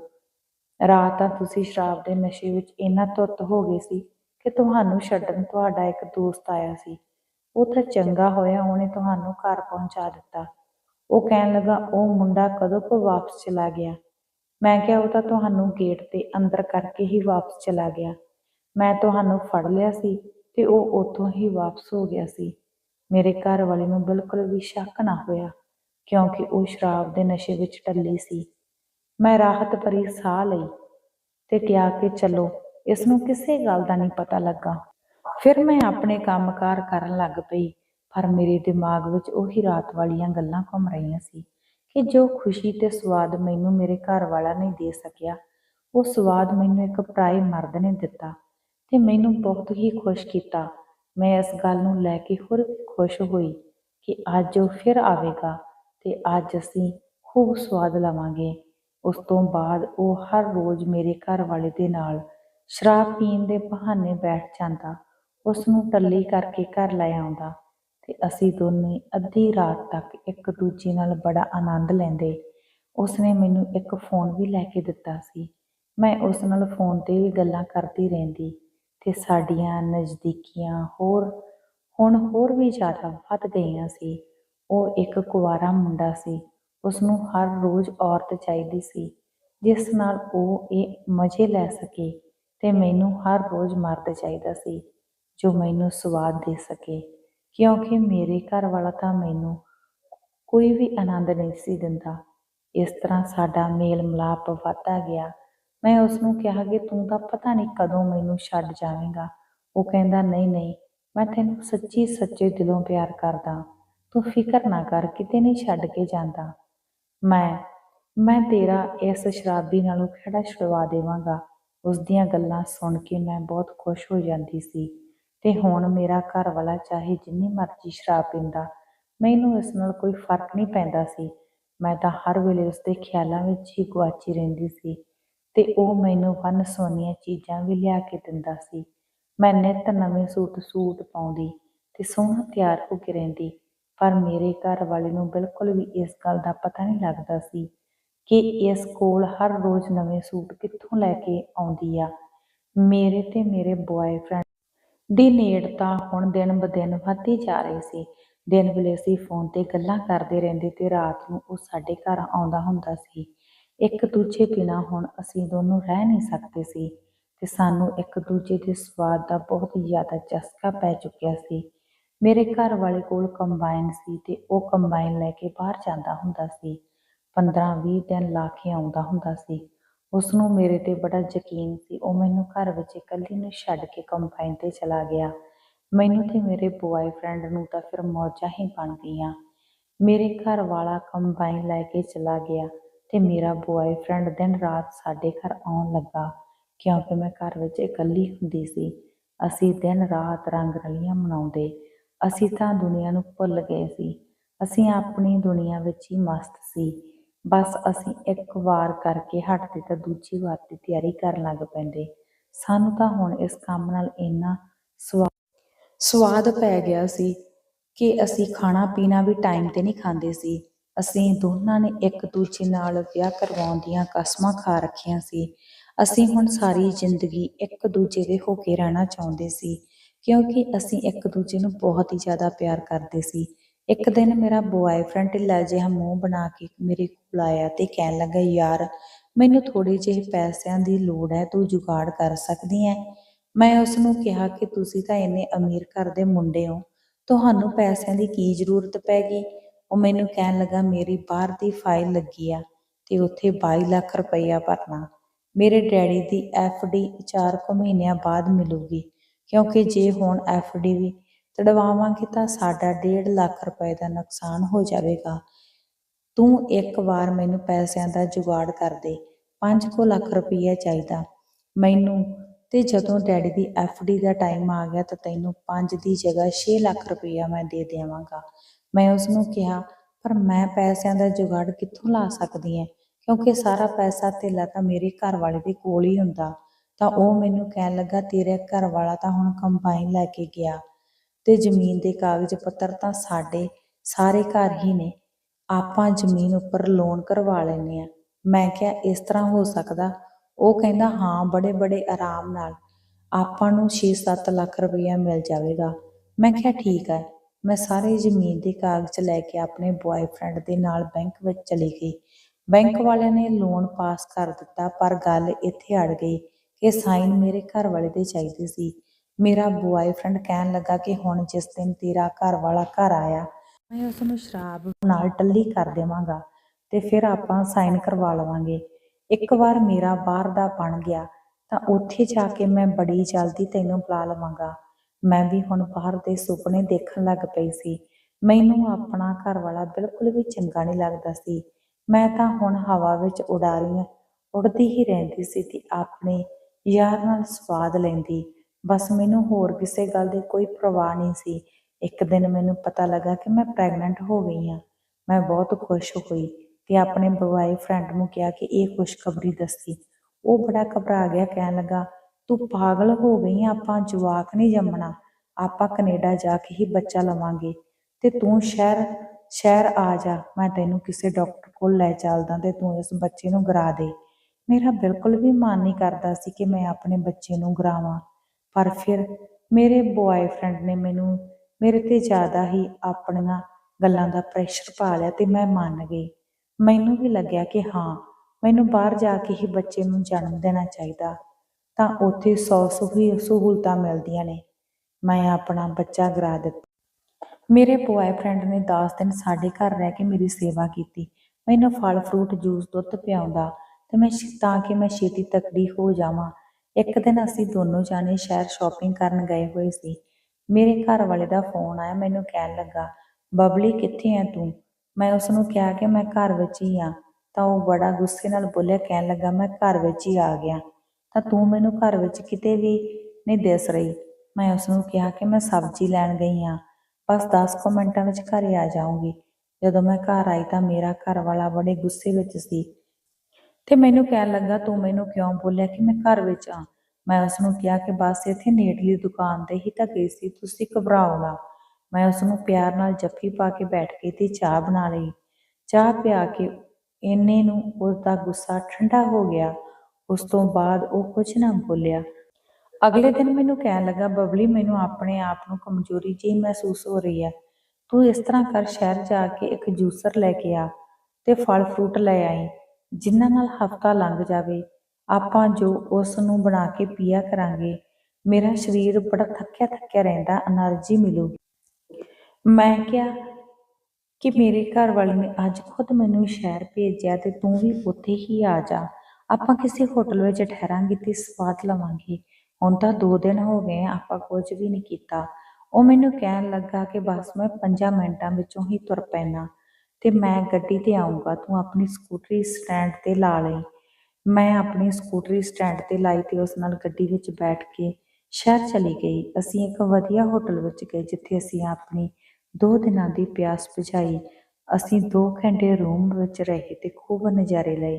ਰਾਤ ਤਾਂ ਤੁਸੀਂ ਸ਼ਰਾਬ ਦੇ ਨਸ਼ੇ ਵਿੱਚ ਇੰਨਾ ਧੁੱਤ ਹੋ ਗਏ ਸੀ ਕਿ ਤੁਹਾਨੂੰ ਛੱਡਣ ਤੁਹਾਡਾ ਇੱਕ ਦੋਸਤ ਆਇਆ ਸੀ। ਉਹ ਤਾਂ ਚੰਗਾ ਹੋਇਆ, ਉਹਨੇ ਤੁਹਾਨੂੰ ਘਰ ਪਹੁੰਚਾ ਦਿੱਤਾ। ਉਹ ਕਹਿਣ ਲੱਗਾ, ਉਹ ਮੁੰਡਾ ਕਦੋਂ ਕੋ ਵਾਪਸ ਚਲਾ ਗਿਆ? ਮੈਂ ਕਿਹਾ, ਉਹ ਤਾਂ ਤੁਹਾਨੂੰ ਗੇਟ ਤੇ ਅੰਦਰ ਕਰਕੇ ਹੀ ਵਾਪਸ ਚਲਾ ਗਿਆ। ਮੈਂ ਤੁਹਾਨੂੰ ਫੜ ਲਿਆ ਸੀ ਤੇ ਉਹ ਉੱਥੋਂ ਹੀ ਵਾਪਸ ਹੋ ਗਿਆ ਸੀ। ਮੇਰੇ ਘਰ ਵਾਲੇ ਨੂੰ ਬਿਲਕੁਲ ਵੀ ਸ਼ੱਕ ਨਾ ਹੋਇਆ, ਕਿਉਂਕਿ ਉਹ ਸ਼ਰਾਬ ਦੇ ਨਸ਼ੇ ਵਿੱਚ ਟੱਲੀ ਸੀ। ਮੈਂ ਰਾਹਤ ਭਰੀ ਸਾਹ ਲਈ ਤੇ ਕਿਹਾ ਕਿ, ਚਲੋ, ਇਸ ਨੂੰ ਕਿਸੇ ਗੱਲ ਦਾ ਨਹੀਂ ਪਤਾ ਲੱਗਾ। ਫਿਰ ਮੈਂ ਆਪਣੇ ਕੰਮਕਾਰ ਕਰਨ ਲੱਗ ਪਈ, ਪਰ ਮੇਰੇ ਦਿਮਾਗ ਵਿੱਚ ਉਹੀ ਰਾਤ ਵਾਲੀਆਂ ਗੱਲਾਂ ਘੁੰਮ ਰਹੀਆਂ ਸੀ। ਕਿ ਜੋ ਖੁਸ਼ੀ ਤੇ ਸਵਾਦ ਮੈਨੂੰ ਮੇਰੇ ਘਰ ਵਾਲਾ ਨਹੀਂ ਦੇ ਸਕਿਆ, ਉਹ ਸਵਾਦ ਮੈਨੂੰ ਇੱਕ ਪਰਾਏ ਮਰਦ ਨੇ ਦਿੱਤਾ ਤੇ ਮੈਨੂੰ ਬਹੁਤ ਹੀ ਖੁਸ਼ ਕੀਤਾ। ਮੈਂ ਇਸ ਗੱਲ ਨੂੰ ਲੈ ਕੇ ਹੋਰ ਖੁਸ਼ ਹੋਈ ਕਿ ਅੱਜ ਉਹ ਫਿਰ ਆਵੇਗਾ ਤੇ ਅੱਜ ਅਸੀਂ ਖੂਬ ਸਵਾਦ ਲਵਾਂਗੇ। ਉਸ ਤੋਂ ਬਾਅਦ ਉਹ ਹਰ ਰੋਜ਼ ਮੇਰੇ ਘਰ ਵਾਲੇ ਦੇ ਨਾਲ ਸ਼ਰਾਬ ਪੀਣ ਦੇ ਬਹਾਨੇ ਬੈਠ ਜਾਂਦਾ, ਉਸ ਨੂੰ ਟੱਲੀ ਕਰਕੇ ਘਰ ਲੈ ਆਉਂਦਾ। ਤੇ ਅਸੀਂ ਦੋਨੇ ਅੱਧੀ ਰਾਤ ਤੱਕ ਇੱਕ ਦੂਜੇ ਨਾਲ ਬੜਾ ਆਨੰਦ ਲੈਂਦੇ। ਉਸਨੇ ਮੈਨੂੰ ਇੱਕ ਫੋਨ ਵੀ ਲੈ ਕੇ ਦਿੱਤਾ ਸੀ। ਮੈਂ ਉਸ ਨਾਲ ਫੋਨ ਤੇ ਵੀ ਗੱਲਾਂ ਕਰਦੀ ਰਹਿੰਦੀ ਤੇ ਸਾਡੀਆਂ ਨਜ਼ਦੀਕੀਆਂ ਹੋਰ, ਹੁਣ ਹੋਰ ਵੀ ਜ਼ਿਆਦਾ ਵੱਧ ਗਈਆਂ ਸੀ। ਉਹ ਇੱਕ ਕੁਵਾਰਾ ਮੁੰਡਾ ਸੀ। ਉਸ ਨੂੰ ਹਰ ਰੋਜ਼ ਔਰਤ ਚਾਹੀਦੀ ਸੀ, ਜਿਸ ਨਾਲ ਉਹ ਇਹ ਮਜ਼ੇ ਲੈ ਸਕੇ ਤੇ ਮੈਨੂੰ ਹਰ ਰੋਜ਼ ਮਰਦ ਚਾਹੀਦਾ ਸੀ, ਜੋ ਮੈਨੂੰ ਸਵਾਦ ਦੇ ਸਕੇ। ਕਿਉਂਕਿ ਮੇਰੇ ਘਰ ਵਾਲਾ ਤਾਂ ਮੈਨੂੰ ਕੋਈ ਵੀ ਆਨੰਦ ਨਹੀਂ ਸੀ ਦਿੰਦਾ। ਇਸ ਤਰ੍ਹਾਂ ਸਾਡਾ ਮੇਲ ਮਿਲਾਪ ਵੱਧਦਾ ਗਿਆ। ਮੈਂ ਉਸ ਨੂੰ ਕਿਹਾ ਕਿ ਤੂੰ ਤਾਂ ਪਤਾ ਨਹੀਂ ਕਦੋਂ ਮੈਨੂੰ ਛੱਡ ਜਾਵੇਂਗਾ। ਉਹ ਕਹਿੰਦਾ, ਨਹੀਂ ਨਹੀਂ, ਮੈਂ ਤੈਨੂੰ ਸੱਚੀ ਸੱਚੇ ਦਿਲੋਂ ਪਿਆਰ ਕਰਦਾ। ਤੂੰ ਫਿਕਰ ਨਾ ਕਰ, ਕਿਤੇ ਨਹੀਂ ਛੱਡ ਕੇ ਜਾਂਦਾ। ਮੈਂ ਮੈਂ ਤੇਰਾ ਇਸ ਸ਼ਰਾਬੀ ਨਾਲੋਂ ਖੜਾ ਛੁਡਵਾ ਦੇਵਾਂਗਾ? ਉਸ ਦੀਆਂ ਗੱਲਾਂ ਸੁਣ ਕੇ ਮੈਂ ਬਹੁਤ ਖੁਸ਼ ਹੋ ਜਾਂਦੀ ਸੀ। ਤੇ ਹੁਣ ਮੇਰਾ ਘਰ ਵਾਲਾ ਚਾਹੇ ਜਿੰਨੀ ਮਰਜ਼ੀ ਸ਼ਰਾਬ ਪੀਂਦਾ, ਮੈਨੂੰ ਇਸ ਨਾਲ ਕੋਈ ਫ਼ਰਕ ਨਹੀਂ ਪੈਂਦਾ ਸੀ। ਮੈਂ ਤਾਂ ਹਰ ਵੇਲੇ ਉਸਦੇ ਖਿਆਲਾਂ ਵਿੱਚ ਹੀ ਗੁਆਚੀ ਰਹਿੰਦੀ ਸੀ ਤੇ ਉਹ ਮੈਨੂੰ ਵੰਨ ਸੋਨੀਆਂ ਚੀਜ਼ਾਂ ਵੀ ਲਿਆ ਕੇ ਦਿੰਦਾ ਸੀ। ਮੈਂ ਨਿੱਤ ਨਵੇਂ ਸੂਟ ਸੂਟ ਪਾਉਂਦੀ ਤੇ ਸੋਹਣਾ ਤਿਆਰ ਹੋ ਕੇ ਰਹਿੰਦੀ, ਪਰ ਮੇਰੇ ਘਰ ਵਾਲੇ ਨੂੰ ਬਿਲਕੁਲ ਵੀ ਇਸ ਗੱਲ ਦਾ ਪਤਾ ਨਹੀਂ ਲੱਗਦਾ ਸੀ ਕਿ ਇਸ ਕੋਲ ਹਰ ਰੋਜ਼ ਨਵੇਂ ਸੂਟ ਕਿੱਥੋਂ ਲੈ ਕੇ ਆਉਂਦੀ ਆ। ਮੇਰੇ ਤੇ ਮੇਰੇ ਬॉयਫ੍ਰੈਂਡ ਦੀ ਨੇੜਤਾ ਹੁਣ ਦਿਨ ਬ ਦਿਨ ਵੱਧਦੀ ਜਾ ਰਹੀ ਸੀ। ਦਿਨ ਵੇਲੇ ਅਸੀਂ ਫੋਨ ਤੇ ਗੱਲਾਂ ਕਰਦੇ ਰਹਿੰਦੇ ਤੇ ਰਾਤ ਨੂੰ ਉਹ ਸਾਡੇ ਘਰ ਆਉਂਦਾ ਹੁੰਦਾ ਸੀ। ਇੱਕ ਦੂਜੇ ਬਿਨਾਂ ਹੁਣ ਅਸੀਂ ਦੋਨੋਂ ਰਹਿ ਨਹੀਂ ਸਕਦੇ ਸੀ ਤੇ ਸਾਨੂੰ ਇੱਕ ਦੂਜੇ ਦੇ ਸਵਾਦ ਦਾ ਬਹੁਤ ਜ਼ਿਆਦਾ ਚਸਕਾ ਪੈ ਚੁੱਕਿਆ ਸੀ। ਮੇਰੇ ਘਰ ਵਾਲੇ ਕੋਲ ਕੰਬਾਈਨ ਸੀ ਤੇ ਉਹ ਕੰਬਾਈਨ ਲੈ ਕੇ ਬਾਹਰ ਜਾਂਦਾ ਹੁੰਦਾ ਸੀ। 15-20 ਦਿਨ ਲਾ ਕੇ ਆਉਂਦਾ ਹੁੰਦਾ ਸੀ। ਉਸ ਨੂੰ ਮੇਰੇ ਤੇ ਬੜਾ ਯਕੀਨ ਸੀ। ਉਹ ਮੈਨੂੰ ਘਰ ਵਿੱਚ ਇਕੱਲੀ ਨੂੰ ਛੱਡ ਕੇ ਕੰਬਾਈਨ ਤੇ ਚਲਾ ਗਿਆ। ਮੈਨੂੰ ਤੇ ਮੇਰੇ ਬॉयਫ੍ਰੈਂਡ ਨੂੰ ਤਾਂ ਫਿਰ ਮੌਜਾਂ ਹੀ ਬਣ ਗਈਆਂ। ਮੇਰੇ ਘਰ ਵਾਲਾ ਕੰਬਾਈਨ ਲੈ ਕੇ ਚਲਾ ਗਿਆ ਤੇ ਮੇਰਾ ਬॉयਫ੍ਰੈਂਡ ਦਿਨ ਰਾਤ ਸਾਡੇ ਘਰ ਆਉਣ ਲੱਗਾ। ਕਿਉਂਕਿ ਮੈਂ ਘਰ ਵਿੱਚ ਇਕੱਲੀ ਹੁੰਦੀ ਸੀ। ਅਸੀਂ ਦਿਨ ਰਾਤ ਰੰਗ ਰਲੀਆਂ ਮਨਾਉਂਦੇ। ਅਸੀਂ ਤਾਂ ਦੁਨੀਆ ਨੂੰ ਭੁੱਲ ਗਏ ਸੀ। ਅਸੀਂ ਆਪਣੀ ਦੁਨੀਆ ਵਿੱਚ ਹੀ ਮਸਤ ਸੀ। ਬਸ ਅਸੀਂ ਇੱਕ ਵਾਰ ਕਰਕੇ ਹਟਦੇ ਤਾਂ ਦੂਜੀ ਵਾਰ ਦੀ ਤਿਆਰੀ ਕਰਨ ਲੱਗ ਪੈਂਦੇ। ਸਾਨੂੰ ਤਾਂ ਹੁਣ ਇਸ ਕੰਮ ਨਾਲ ਇੰਨਾ ਸਵਾ, ਸਵਾਦ ਪੈ ਗਿਆ ਸੀ ਕਿ ਅਸੀਂ ਖਾਣਾ ਪੀਣਾ ਵੀ ਟਾਈਮ ਤੇ ਨਹੀਂ ਖਾਂਦੇ ਸੀ। ਅਸੀਂ ਦੋਨਾਂ ਨੇ ਇੱਕ ਦੂਜੇ ਨਾਲ ਵਿਆਹ ਕਰਵਾਉਣ ਦੀਆਂ ਕਸਮਾਂ ਖਾ ਰੱਖੀਆਂ ਸੀ। ਅਸੀਂ ਹੁਣ ਸਾਰੀ ਜ਼ਿੰਦਗੀ ਇੱਕ ਦੂਜੇ ਦੇ ਹੋ ਕੇ ਰਹਿਣਾ ਚਾਹੁੰਦੇ ਸੀ, ਕਿਉਂਕਿ ਅਸੀਂ ਇੱਕ ਦੂਜੇ ਨੂੰ ਬਹੁਤ ਹੀ ਜ਼ਿਆਦਾ ਪਿਆਰ ਕਰਦੇ ਸੀ। ਇੱਕ ਦਿਨ ਮੇਰਾ ਬॉयਫ੍ਰੈਂਡ ਢਿੱਲਾ ਜਿਹਾ ਮੂੰਹ ਬਣਾ ਕੇ ਮੇਰੇ ਕੋਲ ਆਇਆ ਤੇ ਕਹਿਣ ਲੱਗਾ ਯਾਰ ਮੈਨੂੰ ਥੋੜੇ ਜਿਹੇ ਪੈਸਿਆਂ ਦੀ ਲੋੜ ਹੈ ਤੂੰ ਜੁਗਾੜ ਕਰ ਸਕਦੀ ਹੈ? ਮੈਂ ਉਸ ਨੂੰ ਕਿਹਾ ਕਿ ਤੁਸੀਂ ਤਾਂ ਇੰਨੇ ਅਮੀਰ ਘਰ ਦੇ ਮੁੰਡੇ ਹੋ ਤੁਹਾਨੂੰ ਪੈਸਿਆਂ ਦੀ ਕੀ ਜ਼ਰੂਰਤ ਪੈ ਗਈ? ਉਹ ਮੈਨੂੰ ਕਹਿਣ ਲੱਗਾ ਮੇਰੀ ਬਾਹਰ ਦੀ ਫਾਈਲ ਲੱਗੀ ਆ ਤੇ ਉੱਥੇ 22 ਲੱਖ ਰੁਪਈਆ ਭਰਨਾ। ਮੇਰੇ ਡੈਡੀ ਦੀ ਐਫ ਡੀ 4 ਕੁ ਮਹੀਨਿਆਂ ਬਾਅਦ ਮਿਲੂਗੀ ਕਿਉਂਕਿ ਜੇ ਹੁਣ ਐਫ ਡੀ ਵੀ ਤੜਵਾਵਾਂਗੇ ਤਾਂ ਸਾਡਾ 1.5 ਲੱਖ ਰੁਪਏ ਦਾ ਨੁਕਸਾਨ ਹੋ ਜਾਵੇਗਾ। ਤੂੰ ਇੱਕ ਵਾਰ ਮੈਨੂੰ ਪੈਸਿਆਂ ਦਾ ਜੁਗਾੜ ਕਰ ਦੇ। 5 ਕੁ ਲੱਖ ਰੁਪਈਆ ਚਾਹੀਦਾ। ਮੈਨੂੰ ਤੇ ਜਦੋਂ ਡੈਡੀ ਦੀ ਐਫ ਡੀ ਦਾ ਟਾਈਮ ਆ ਗਿਆ ਤਾਂ ਤੈਨੂੰ 5 ਦੀ ਜਗ੍ਹਾ 6 ਲੱਖ ਰੁਪਈਆ ਮੈਂ ਦੇ ਦੇਵਾਂਗਾ। ਮੈਂ ਉਸ ਨੂੰ ਕਿਹਾ, ਪਰ ਮੈਂ ਪੈਸਿਆਂ ਦਾ ਜੁਗਾੜ ਕਿੱਥੋਂ ਲਾ ਸਕਦੀ ਐ? ਕਿਉਂਕਿ ਸਾਰਾ ਪੈਸਾ ਧੇਲਾ ਤਾਂ ਮੇਰੇ ਘਰ ਵਾਲੇ ਦੇ ਕੋਲ ਹੀ ਹੁੰਦਾ। ਤਾਂ ਉਹ ਮੈਨੂੰ ਕਹਿਣ ਲੱਗਾ, ਤੇਰੇ ਘਰ ਵਾਲਾ ਤਾਂ ਹੁਣ ਕੰਬਾਈਨ ਲੈ ਕੇ ਗਿਆ। ਤੇ ਜ਼ਮੀਨ ਦੇ ਕਾਗਜ਼ ਪੱਤਰ ਤਾਂ ਸਾਡੇ ਸਾਰੇ ਘਰ ਹੀ ਨੇ। ਆਪਾਂ ਜ਼ਮੀਨ ਉੱਪਰ ਲੋਨ ਕਰਵਾ ਲੈਨੇ ਆ ਮੈਂ ਕਿਹਾ, ਇਸ ਤਰ੍ਹਾਂ ਹੋ ਸਕਦਾ? ਉਹ ਕਹਿੰਦਾ, ਹਾਂ, ਬੜੇ ਬੜੇ ਆਰਾਮ ਨਾਲ। ਆਪਾਂ ਨੂੰ 6-7 ਲੱਖ ਰੁਪਈਆ ਮਿਲ ਜਾਵੇਗਾ। ਮੈਂ ਕਿਹਾ, ਠੀਕ ਹੈ। ਮੈਂ ਸਾਰੇ ਜ਼ਮੀਨ ਦੇ ਕਾਗਜ਼ ਲੈ ਕੇ ਆਪਣੇ ਬॉयਫ੍ਰੈਂਡ ਦੇ ਨਾਲ ਬੈਂਕ ਵਿੱਚ ਚਲੀ ਗਈ। ਬੈਂਕ ਵਾਲਿਆਂ ਨੇ ਲੋਨ ਪਾਸ ਕਰ ਦਿੱਤਾ, ਪਰ ਗੱਲ ਇੱਥੇ ਅੜ ਗਈ ਕਿ ਸਾਈਨ ਮੇਰੇ ਘਰ ਵਾਲੇ ਦੇ ਚਾਹੀਦੇ ਸੀ। ਮੇਰਾ ਬॉयਫ੍ਰੈਂਡ ਕਹਿਣ ਲੱਗਾ ਕਿ ਹੁਣ ਜਿਸ ਦਿਨ ਤੇਰਾ ਘਰ ਵਾਲਾ ਘਰ ਆਇਆ, ਮੈਂ ਉਸ ਨੂੰ ਸ਼ਰਾਬ ਨਾਲ ਟੱਲੀ ਕਰ ਦੇਵਾਂਗਾ ਤੇ ਫਿਰ ਆਪਾਂ ਸਾਈਨ ਕਰਵਾ ਲਵਾਂਗੇ। ਇੱਕ ਵਾਰ ਮੇਰਾ ਬਾਹਰ ਦਾ ਬਣ ਗਿਆ, ਤਾਂ ਉੱਥੇ ਜਾ ਕੇ ਮੈਂ ਬੜੀ ਜਲਦੀ ਤੈਨੂੰ ਬੁਲਾ ਲਵਾਂਗਾ। ਮੈਂ ਵੀ ਹੁਣ ਬਾਹਰ ਦੇ ਸੁਪਨੇ ਦੇਖਣ ਲੱਗ ਪਈ ਸੀ। ਮੈਨੂੰ ਆਪਣਾ ਘਰ ਵਾਲਾ ਬਿਲਕੁਲ ਵੀ ਚੰਗਾ ਨਹੀਂ ਲੱਗਦਾ ਸੀ। ਮੈਂ ਤਾਂ ਹੁਣ ਹਵਾ ਵਿੱਚ ਉਡਾਰੀਆਂ ਉੜਦੀ ਹੀ ਰਹਿੰਦੀ ਸੀ ਤੇ ਆਪਣੇ ਯਾਰ ਨਾਲ ਸਵਾਦ ਲੈਂਦੀ। ਬਸ ਮੈਨੂੰ ਹੋਰ ਕਿਸੇ ਗੱਲ ਦੀ ਕੋਈ ਪਰਵਾਹ ਨਹੀਂ ਸੀ। ਇੱਕ ਦਿਨ ਮੈਨੂੰ ਪਤਾ ਲੱਗਾ ਕਿ ਮੈਂ ਪ੍ਰੈਗਨੈਂਟ ਹੋ ਗਈ ਹਾਂ। ਮੈਂ ਬਹੁਤ ਖੁਸ਼ ਹੋਈ ਤੇ ਆਪਣੇ ਬॉयਫ੍ਰੈਂਡ ਨੂੰ ਕਿਹਾ ਕਿ ਇਹ ਖੁਸ਼ਖਬਰੀ ਦੱਸੀ। ਉਹ ਬੜਾ ਘਬਰਾ ਗਿਆ ਕਹਿਣ ਲੱਗਾ ਤੂੰ ਪਾਗਲ ਹੋ ਗਈ ਆਂ, ਆਪਾਂ ਜਵਾਕ ਨਹੀਂ ਜੰਮਣਾ। ਆਪਾਂ ਕੈਨੇਡਾ ਜਾ ਕੇ ਹੀ ਬੱਚਾ ਲਵਾਂਗੇ ਤੇ ਤੂੰ ਸ਼ਹਿਰ ਸ਼ਹਿਰ ਆ ਜਾ। ਮੈਂ ਤੈਨੂੰ ਕਿਸੇ ਡਾਕਟਰ ਕੋਲ ਲੈ ਚੱਲਦਾ ਤੇ ਤੂੰ ਇਸ ਬੱਚੇ ਨੂੰ ਗਰਾ ਦੇ। ਮੇਰਾ ਬਿਲਕੁਲ ਵੀ ਮਨ ਨਹੀਂ ਕਰਦਾ ਸੀ ਕਿ ਮੈਂ ਆਪਣੇ ਬੱਚੇ ਨੂੰ ਗਰਾਵਾਂ। ਪਰ ਫਿਰ ਮੇਰੇ ਬॉयਫ੍ਰੈਂਡ ਨੇ ਮੈਨੂੰ ਮੇਰੇ ਤੇ ਜ਼ਿਆਦਾ ਹੀ ਆਪਣੀਆਂ ਗੱਲਾਂ ਦਾ ਪ੍ਰੈਸ਼ਰ ਪਾ ਲਿਆ ਤੇ ਮੈਂ ਮੰਨ ਗਈ। ਮੈਨੂੰ ਵੀ ਲੱਗਿਆ ਕਿ ਹਾਂ, ਮੈਨੂੰ ਬਾਹਰ ਜਾ ਕੇ ਹੀ ਬੱਚੇ ਨੂੰ ਜਨਮ ਦੇਣਾ ਚਾਹੀਦਾ, ਤਾਂ ਉੱਥੇ ਸੌ ਸੁਹੀ ਸਹੂਲਤਾਂ ਮਿਲਦੀਆਂ ਨੇ। ਮੈਂ ਆਪਣਾ ਬੱਚਾ ਗਰਾ ਦਿੱਤਾ। ਮੇਰੇ ਬੁਆਏਫ੍ਰੈਂਡ ਨੇ 10 ਦਿਨ ਸਾਡੇ ਘਰ ਰਹਿ ਕੇ ਮੇਰੀ ਸੇਵਾ ਕੀਤੀ। ਮੈਨੂੰ ਫਲ ਫਰੂਟ ਜੂਸ ਦੁੱਧ ਪਿਆਉਂਦਾ ਤੇ ਮੈਂ ਤਾਂ ਕਿ ਮੈਂ ਛੇਤੀ ਤਕੜੀ ਹੋ ਜਾਵਾਂ। ਇੱਕ ਦਿਨ ਅਸੀਂ ਦੋਨੋਂ ਜਾਣੇ ਸ਼ਹਿਰ ਸ਼ਾਪਿੰਗ ਕਰਨ ਗਏ ਹੋਏ ਸੀ। ਮੇਰੇ ਘਰ ਵਾਲੇ ਦਾ ਫੋਨ ਆਇਆ, ਮੈਨੂੰ ਕਹਿਣ ਲੱਗਾ, ਬਬਲੀ, ਕਿੱਥੇ ਆ ਤੂੰ? ਮੈਂ ਉਸ ਨੂੰ ਕਿਹਾ ਕਿ ਮੈਂ ਘਰ ਵਿੱਚ ਹੀ ਆ। ਤਾਂ ਉਹ ਬੜਾ ਗੁੱਸੇ ਨਾਲ ਬੋਲਿਆ, ਕਹਿਣ ਲੱਗਾ, ਮੈਂ ਘਰ ਵਿੱਚ ਹੀ ਆ ਗਿਆ। ਤਾਂ ਤੂੰ ਮੈਨੂੰ ਘਰ ਵਿੱਚ ਕਿਤੇ ਵੀ ਨਹੀਂ ਦਿਸ ਰਹੀ? ਮੈਂ ਉਸ ਨੂੰ ਕਿਹਾ ਕਿ ਮੈਂ ਸਬਜ਼ੀ ਲੈਣ ਗਈ ਆ ਬਸ 10 ਕੁ ਮਿੰਟਾਂ ਵਿੱਚ ਘਰੇ ਆ ਜਾਊਂਗੀ। ਜਦੋਂ ਮੈਂ ਘਰ ਆਈ ਤਾਂ ਮੇਰਾ ਘਰ ਵਾਲਾ ਬੜੇ ਗੁੱਸੇ ਵਿੱਚ ਸੀ। ਤੇ ਮੈਨੂੰ ਕਹਿਣ ਲੱਗਾ ਤੂੰ ਮੈਨੂੰ ਕਿਉਂ ਬੋਲਿਆ ਕਿ ਮੈਂ ਘਰ ਵਿੱਚ ਆ? ਮੈਂ ਉਸ ਨੂੰ ਕਿਹਾ ਕਿ ਬਸ ਇੱਥੇ ਨੇੜਲੀ ਦੁਕਾਨ ਤੇ ਹੀ ਤਾਂ ਗਈ ਸੀ ਤੁਸੀਂ ਘਬਰਾਓ ਨਾ। ਮੈਂ ਉਸ ਨੂੰ ਪਿਆਰ ਨਾਲ ਜੱਫੀ ਪਾ ਕੇ ਬੈਠ ਕੇ ਤੇ ਚਾਹ ਬਣਾ ਲਈ। ਚਾਹ ਪਿਆ ਕੇ ਇੰਨੇ ਨੂੰ ਉਸ ਦਾ ਗੁੱਸਾ ਠੰਡਾ ਹੋ ਗਿਆ। ਉਸ ਤੋਂ ਬਾਅਦ ਉਹ ਕੁਝ ਨਾ ਬੋਲਿਆ। ਅਗਲੇ ਦਿਨ ਮੈਨੂੰ ਕਹਿਣ ਲੱਗਾ ਬਬਲੀ ਮੈਨੂੰ ਆਪਣੇ ਆਪ ਨੂੰ ਕਮਜ਼ੋਰੀ ਜਿਹੀ ਮਹਿਸੂਸ ਹੋ ਰਹੀ ਹੈ ਤੂੰ ਇਸ ਤਰ੍ਹਾਂ ਕਰ ਸ਼ਹਿਰ ਜਾ ਕੇ ਇੱਕ ਜੂਸਰ ਲੈ ਕੇ ਆ ਤੇ ਫਲ ਫਰੂਟ ਲੈ ਆਈ। ਜਿਨ੍ਹਾਂ ਨਾਲ ਹਫਤਾ ਲੰਘ ਜਾਵੇ, ਆਪਾਂ ਜੋ ਉਸ ਨੂੰ ਬਣਾ ਕੇ ਪੀਆ ਕਰਾਂਗੇ, ਮੇਰਾ ਸਰੀਰ ਬੜਾ ਥੱਕਿਆ ਥੱਕਿਆ ਰਹਿੰਦਾ એનર્ਜੀ ਮਿਲੂ ਮੈਂ ਕਿਹਾ ਕਿ ਮੇਰੇ ਘਰ ਵਾਲੇ ਨੇ ਅੱਜ ਖੁਦ ਮੈਨੂੰ ਸ਼ਹਿਰ ਭੇਜਿਆ ਤੇ ਤੂੰ ਵੀ ਉੱਥੇ ਹੀ ਆ ਜਾ। ਆਪਾਂ ਕਿਸੇ ਹੋਟਲ ਵਿੱਚ ਠਹਿਰਾਂਗੇ ਤੇ ਸਵਾਦ ਲਵਾਂਗੇ। ਹੁਣ ਤਾਂ ਦੋ ਦਿਨ ਹੋ ਗਏ, ਆਪਾਂ ਕੁਝ ਵੀ ਨਹੀਂ ਕੀਤਾ। ਉਹ ਮੈਨੂੰ ਕਹਿਣ ਲੱਗਾ ਕਿ ਬਸ ਮੈਂ 5 ਮਿੰਟਾਂ ਵਿੱਚੋਂ ਹੀ ਤੁਰ ਪੈਣਾ ਤੇ ਮੈਂ ਗੱਡੀ ਤੇ ਆਉਂਗਾ ਤੂੰ ਆਪਣੀ ਸਕੂਟਰੀ ਸਟੈਂਡ ਤੇ ਲਾ ਲਈ। ਮੈਂ ਆਪਣੀ ਸਕੂਟਰੀ ਸਟੈਂਡ ਤੇ ਲਾਈ ਤੇ ਉਸ ਨਾਲ ਗੱਡੀ ਵਿੱਚ ਬੈਠ ਕੇ ਸ਼ਹਿਰ ਚਲੀ ਗਈ। ਅਸੀਂ ਇੱਕ ਵਧੀਆ ਹੋਟਲ ਵਿੱਚ ਗਏ, ਜਿੱਥੇ ਅਸੀਂ ਆਪਣੀ 2 ਦਿਨਾਂ ਦੀ ਪਿਆਸ ਬੁਝਾਈ। ਅਸੀਂ 2 ਘੰਟੇ ਰੂਮ ਵਿੱਚ ਰਹੇ ਤੇ ਖੂਬ ਨਜ਼ਾਰੇ ਲਏ।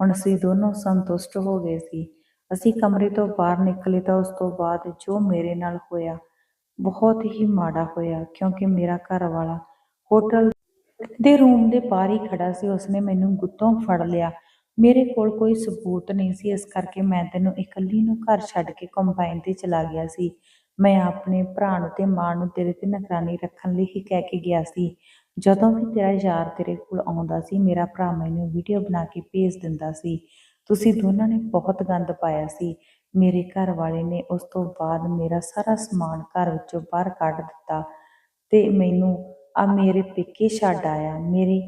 ਹੁਣ ਅਸੀਂ ਦੋਨੋਂ ਸੰਤੁਸ਼ਟ ਹੋ ਗਏ ਸੀ। ਅਸੀਂ ਕਮਰੇ ਤੋਂ ਬਾਹਰ ਨਿਕਲੇ ਤਾਂ ਉਸ ਤੋਂ ਬਾਅਦ ਜੋ ਮੇਰੇ ਨਾਲ ਹੋਇਆ, ਬਹੁਤ ਹੀ ਮਾੜਾ ਹੋਇਆ, ਕਿਉਂਕਿ ਮੇਰਾ ਘਰ ਵਾਲਾ ਹੋਟਲ ਦੇ ਰੂਮ ਦੇ ਬਾਹਰ ਹੀ ਖੜਾ ਸੀ, ਉਸਨੇ ਮੈਨੂੰ ਗੁੱਤੋਂ ਫੜ ਲਿਆ। ਮੇਰੇ ਕੋਲ ਕੋਈ ਸਬੂਤ ਨਹੀਂ ਸੀ, ਇਸ ਕਰਕੇ ਮੈਂ ਤੈਨੂੰ ਇਕੱਲੀ ਨੂੰ ਘਰ ਛੱਡ ਕੇ ਕੰਬਾਈਨ ਤੇ ਚਲਾ ਗਿਆ ਸੀ। ਮੈਂ ਆਪਣੇ ਭਰਾ ਨੂੰ ਤੇ ਮਾਂ ਨੂੰ ਤੇਰੇ ਤੇ ਨਿਗਰਾਨੀ ਰੱਖਣ ਲਈ ਹੀ ਕਹਿ ਕੇ ਗਿਆ ਸੀ। ਜਦੋਂ ਵੀ ਤੇਰਾ ਯਾਰ ਤੇਰੇ ਕੋਲ ਆਉਂਦਾ ਸੀ, ਮੇਰਾ ਭਰਾ ਮੈਨੂੰ ਵੀਡੀਓ ਬਣਾ ਕੇ ਭੇਜ ਦਿੰਦਾ ਸੀ। ਤੁਸੀਂ ਦੋਨਾਂ ਨੇ ਬਹੁਤ ਗੰਦ ਪਾਇਆ ਸੀ। ਮੇਰੇ ਘਰ ਵਾਲੇ ਨੇ ਉਸ ਤੋਂ ਬਾਅਦ ਮੇਰਾ ਸਾਰਾ ਸਮਾਨ ਘਰ ਵਿੱਚੋਂ ਬਾਹਰ ਕੱਢ ਦਿੱਤਾ ਤੇ ਮੈਨੂੰ ਆ ਮੇਰੇ ਪੇਕੇ ਛੱਡ ਆਇਆ। ਮੇਰੇ,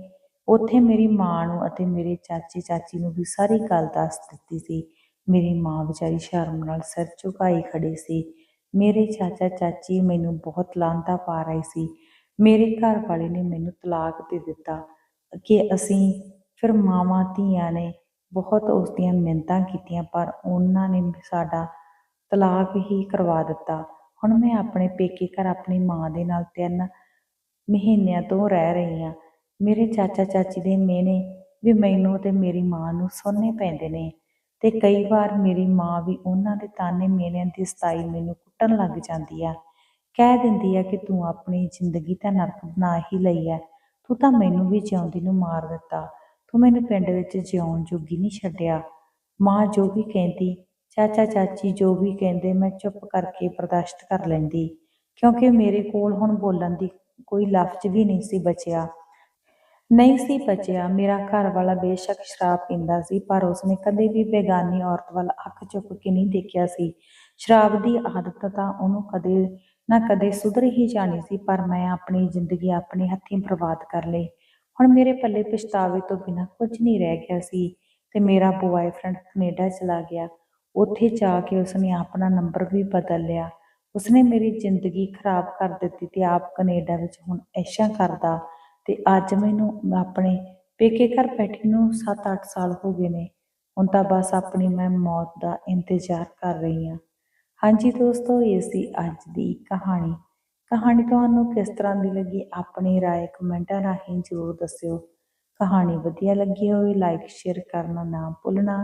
ਉੱਥੇ ਮੇਰੀ ਮਾਂ ਨੂੰ ਅਤੇ ਮੇਰੇ ਚਾਚੇ ਚਾਚੀ ਨੂੰ ਵੀ ਸਾਰੀ ਗੱਲ ਦੱਸ ਦਿੱਤੀ ਸੀ। ਮੇਰੀ ਮਾਂ ਵਿਚਾਰੀ ਸ਼ਰਮ ਨਾਲ ਸਿਰ ਝੁਕਾਈ ਖੜੀ ਸੀ। ਮੇਰੇ ਚਾਚਾ ਚਾਚੀ ਮੈਨੂੰ ਬਹੁਤ ਲਾਂਤਾ ਪਾ ਰਹੀ ਸੀ। ਮੇਰੇ ਘਰ ਵਾਲੇ ਨੇ ਮੈਨੂੰ ਤਲਾਕ ਦੇ ਦਿੱਤਾ ਕਿ ਅਸੀਂ ਫਿਰ ਮਾਵਾਂ ਧੀਆਂ ਨੇ ਬਹੁਤ ਉਸ ਦੀਆਂ ਮਿੰਨਤਾਂ ਕੀਤੀਆਂ, ਪਰ ਉਹਨਾਂ ਨੇ ਸਾਡਾ ਤਲਾਕ ਹੀ ਕਰਵਾ ਦਿੱਤਾ। ਹੁਣ ਮੈਂ ਆਪਣੇ ਪੇਕੇ ਘਰ ਆਪਣੀ ਮਾਂ ਦੇ ਨਾਲ ਤਿੰਨ ਮਹੀਨਿਆਂ ਤੋਂ ਰਹਿ ਰਹੀ ਹਾਂ ਮੇਰੇ ਚਾਚਾ ਚਾਚੀ ਦੇ ਮੇਨੇ ਵੀ ਮੈਨੂੰ ਤੇ ਮੇਰੀ ਮਾਂ ਨੂੰ ਸੋਨੇ ਪੈਂਦੇ ਨੇ ਤੇ ਕਈ ਵਾਰ ਮੇਰੀ ਮਾਂ ਵੀ ਉਹਨਾਂ ਦੇ ਤਾਨੇ ਮੇਨਿਆਂ ਦੀ ਸਤਾਈ ਮੈਨੂੰ ਕੁੱਟਣ ਲੱਗ ਜਾਂਦੀ ਆ। ਕਹਿ ਦਿੰਦੀ ਆ ਕਿ ਤੂੰ ਆਪਣੀ ਜ਼ਿੰਦਗੀ ਤਾਂ ਨਰਕ ਬਣਾ ਹੀ ਲਈ ਐ ਤੂੰ ਤਾਂ ਮੈਨੂੰ ਵੀ ਜਿਉਂਦੀ ਨੂੰ ਮਾਰ ਦਿੱਤਾ। ਤੂੰ ਮੈਨੂੰ ਪਿੰਡ ਵਿੱਚ ਜਿਉਣ ਜੋਗੀ ਨਹੀਂ ਛੱਡਿਆ। ਮਾਂ ਜੋ ਵੀ ਕਹਿੰਦੀ, ਚਾਚਾ ਚਾਚੀ ਜੋ ਵੀ ਕਹਿੰਦੇ ਮੈਂ ਚੁੱਪ ਕਰਕੇ ਬਰਦਾਸ਼ਤ ਕਰ ਲੈਂਦੀ। ਕਿਉਂਕਿ ਮੇਰੇ ਕੋਲ ਹੁਣ ਬੋਲਣ ਦੀ ਕੋਈ ਲਫ਼ਜ਼ ਵੀ ਨਹੀਂ ਸੀ ਬਚਿਆ। ਨਹੀਂ ਸੀ ਬਚਿਆ। ਮੇਰਾ ਘਰ ਵਾਲਾ ਬੇਸ਼ੱਕ ਸ਼ਰਾਬ ਪੀਂਦਾ ਸੀ, ਪਰ ਉਸਨੇ ਕਦੇ ਵੀ ਬੇਗਾਨੀ ਔਰਤ ਵੱਲ ਅੱਖ ਚੁੱਕ ਕੇ ਨਹੀਂ ਦੇਖਿਆ ਸੀ। ਸ਼ਰਾਬ ਦੀ ਆਦਤ ਤਾਂ ਉਹਨੂੰ ਕਦੇ ਨਾ ਕਦੇ ਸੁਧਰ ਹੀ ਜਾਣੀ ਸੀ, ਪਰ ਮੈਂ ਆਪਣੀ ਜ਼ਿੰਦਗੀ ਆਪਣੇ ਹੱਥੀਂ ਬਰਬਾਦ ਕਰ ਲਈ। ਹੁਣ ਮੇਰੇ ਪੱਲੇ ਪਛਤਾਵੇ ਤੋਂ ਬਿਨਾਂ ਕੁਝ ਨਹੀਂ ਰਹਿ ਗਿਆ ਸੀ ਤੇ ਮੇਰਾ ਬੁਆਏਫ੍ਰੈਂਡ ਕੈਨੇਡਾ ਚਲਾ ਗਿਆ। ਉੱਥੇ ਜਾ ਕੇ ਉਸਨੇ ਆਪਣਾ ਨੰਬਰ ਵੀ ਬਦਲ ਲਿਆ। ਉਸਨੇ ਮੇਰੀ ਜ਼ਿੰਦਗੀ ਖਰਾਬ ਕਰ ਦਿੱਤੀ ਤੇ ਆਪ ਕੈਨੇਡਾ ਵਿੱਚ ਹੁਣ ਐਸ਼ਾਂ ਕਰਦਾ ਤੇ ਅੱਜ ਮੈਨੂੰ ਆਪਣੇ ਪੇਕੇ ਘਰ ਬੈਠੀ ਨੂੰ 7-8 ਸਾਲ ਹੋ ਗਏ ਨੇ ਹੁਣ ਤਾਂ ਬਸ ਆਪਣੀ ਮੈਂ ਮੌਤ ਦਾ ਇੰਤਜ਼ਾਰ ਕਰ ਰਹੀ ਹਾਂ ਹਾਂਜੀ ਦੋਸਤੋ ਇਹ ਸੀ ਅੱਜ ਦੀ ਕਹਾਣੀ ਕਹਾਣੀ ਤੁਹਾਨੂੰ ਕਿਸ ਤਰ੍ਹਾਂ ਦੀ ਲੱਗੀ ਆਪਣੀ رائے ਕਮੈਂਟਾਂ ਰਾਹੀਂ ਜ਼ਰੂਰ ਦੱਸਿਓ ਕਹਾਣੀ ਵਧੀਆ ਲੱਗੀ ਹੋਵੇ ਲਾਈਕ ਸ਼ੇਅਰ ਕਰਨਾ ਨਾ ਭੁੱਲਣਾ